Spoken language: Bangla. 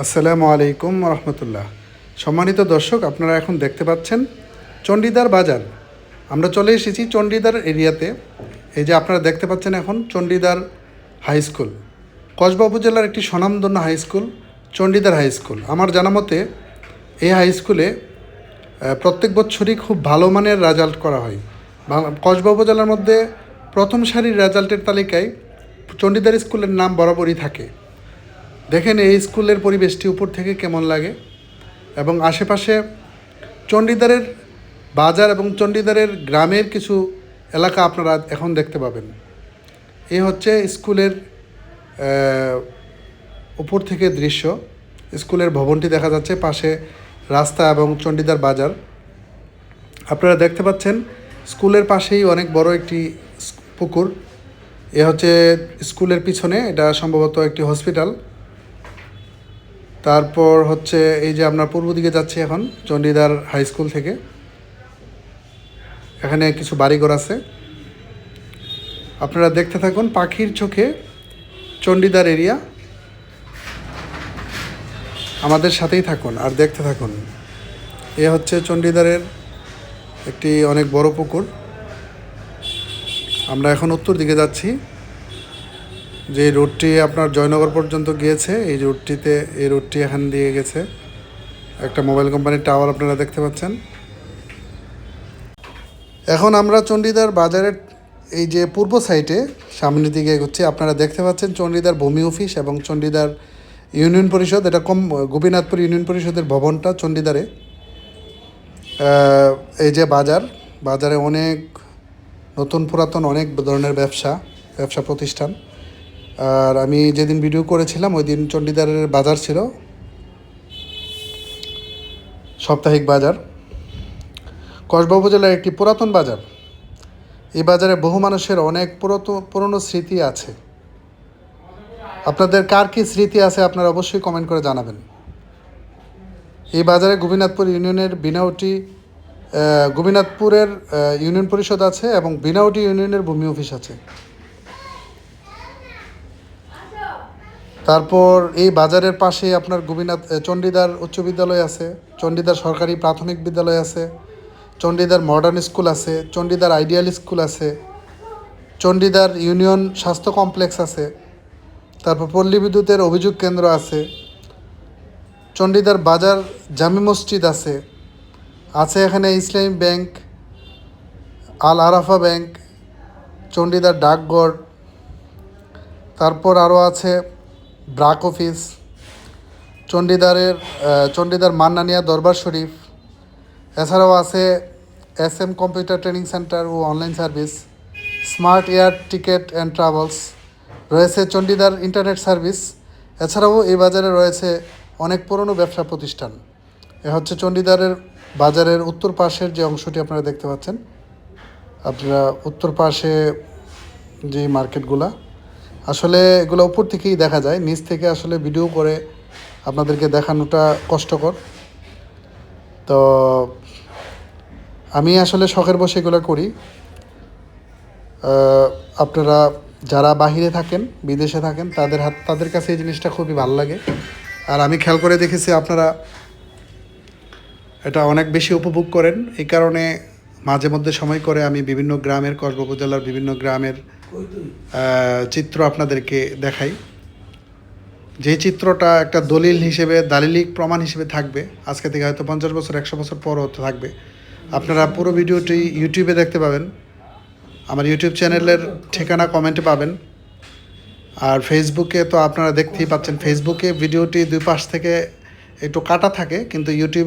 আসসালামু আলাইকুম রহমতুল্লাহ সম্মানিত দর্শক, আপনারা এখন দেখতে পাচ্ছেন চণ্ডীদার বাজার। আমরা চলে এসেছি চণ্ডীদার এরিয়াতে। এই যে আপনারা দেখতে পাচ্ছেন এখন চণ্ডীদার হাই স্কুল। কসবা উপজেলার একটি স্বনামধন্য high school, Chandidar high school. আমার জানা মতে, এই হাই স্কুলে প্রত্যেক বছরই খুব ভালো মানের রেজাল্ট করা হয়। কসবা উপজেলার মধ্যে প্রথম সারির রেজাল্টের তালিকায় চণ্ডীদার স্কুলের নাম বরাবরই থাকে। দেখেন এই স্কুলের পরিবেশটি উপর থেকে কেমন লাগে? এবং আশেপাশে চণ্ডীদারের বাজার এবং চণ্ডীদারের গ্রামের কিছু এলাকা আপনারা এখন দেখতে পাবেন। এই হচ্ছে স্কুলের উপর থেকে দৃশ্য। স্কুলের ভবনটি দেখা যাচ্ছে পাশে রাস্তা এবং চণ্ডীদার বাজার। আপনারা দেখতে পাচ্ছেন স্কুলের পাশেই অনেক বড় একটি পুকুর। এ হচ্ছে স্কুলের পিছনে, এটা সম্ভবত একটি হসপিটাল। তারপর হচ্ছে এই যে আমরা পূর্ব দিকে যাচ্ছি এখন, চণ্ডীদার হাই স্কুল থেকে। এখানে কিছু বাড়িঘর আছে। আপনারা দেখতে থাকুন পাখির চোখে চণ্ডীদার এরিয়া আমাদের সাথেই থাকুন আর দেখতে থাকুন। এ হচ্ছে চণ্ডীদারের একটি অনেক বড় পুকুর। আমরা এখন উত্তর দিকে যাচ্ছি। যে রোডটি আপনার জয়নগর পর্যন্ত গিয়েছে, এই রোডটিতে, এই রোডটি এখান দিয়ে গেছে। একটা মোবাইল কোম্পানির টাওয়ার আপনারা দেখতে পাচ্ছেন। এখন আমরা চণ্ডীদার বাজারের এই যে পূর্ব সাইডে, সামনের দিকে এগোচ্ছি। আপনারা দেখতে পাচ্ছেন চণ্ডীদার ভূমি অফিস এবং চণ্ডীদার ইউনিয়ন পরিষদ। এটা কম, গোপীনাথপুর ইউনিয়ন পরিষদের ভবনটা চণ্ডীদারে। এই যে বাজার, বাজারে অনেক নতুন পুরাতন অনেক ধরনের ব্যবসা ব্যবসা প্রতিষ্ঠান। আর আমি যেদিন ভিডিও করেছিলাম ওই দিন চণ্ডীদারের বাজার ছিল। সাপ্তাহিক বাজার। কসবা উপজেলার একটি পুরাতন বাজার। এই বাজারে বহু মানুষের অনেক পুরাতন পুরনো স্মৃতি আছে। আপনাদের কার কী স্মৃতি আছে আপনারা অবশ্যই কমেন্ট করে জানাবেন। এই বাজারে গোপীনাথপুর ইউনিয়নের বিনাউটি আহ, গোপীনাথপুরের ইউনিয়ন পরিষদ আছে এবং বিনাউটি ইউনিয়নের ভূমি অফিস আছে। তারপর এই বাজারের পাশে আপনার গোপীনাথ চণ্ডীদার উচ্চ বিদ্যালয় আছে, চণ্ডীদার সরকারি প্রাথমিক বিদ্যালয় আছে, চণ্ডীদার মডার্ন স্কুল আছে, চণ্ডীদার আইডিয়াল স্কুল আছে, চণ্ডীদার ইউনিয়ন স্বাস্থ্য কমপ্লেক্স আছে, তারপর পল্লী বিদ্যুতের অভিযোগ কেন্দ্র আছে, চণ্ডীদার বাজার জামি মসজিদ আছে আছে এখানে ইসলামী ব্যাংক, আল আরাফা ব্যাংক, চণ্ডীদার ডাকঘর, তারপর আরও আছে ব্রাক অফিস, চণ্ডীদারের চণ্ডীদার মান্নানিয়া দরবার শরীফ, এছাড়াও আছে S M computer training centre O online service, smart air ticket and travels, রয়েছে চণ্ডীদার ইন্টারনেট সার্ভিস, এছাড়াও এই বাজারে রয়েছে অনেক পুরনো ব্যবসা প্রতিষ্ঠান। এ হচ্ছে চণ্ডীদারের বাজারের উত্তর পাশের যে অংশটি আপনারা দেখতে পাচ্ছেন। আপনারা উত্তর পাশে যে মার্কেটগুলা আসলে এগুলো উপর থেকেই দেখা যায়। নিচ থেকে আসলে ভিডিও করে আপনাদেরকে দেখানোটা কষ্টকর। তো আমি আসলে শখের বসে এগুলো করি। আপনারা যারা বাহিরে থাকেন, বিদেশে থাকেন, তাদের হাত, তাদের কাছে এই জিনিসটা খুবই ভালো লাগে। আর আমি খেয়াল করে দেখেছি আপনারা এটা অনেক বেশি উপভোগ করেন। এই কারণে মাঝে মধ্যে সময় করে আমি বিভিন্ন গ্রামের, কসবা উপজেলার বিভিন্ন গ্রামের চিত্র আপনাদেরকে দেখাই। যে চিত্রটা একটা দলিল হিসেবে, দালিলিক প্রমাণ হিসেবে থাকবে, আজকে থেকে হয়তো পঞ্চাশ বছর, একশো বছর পরও থাকবে। আপনারা পুরো ভিডিওটি ইউটিউবে দেখতে পাবেন। আমার ইউটিউব চ্যানেলের ঠিকানা কমেন্টে পাবেন। আর ফেসবুকে তো আপনারা দেখতেই পাচ্ছেন ফেসবুকে ভিডিওটি দুই পাশ থেকে একটু কাটা থাকে, কিন্তু ইউটিউবে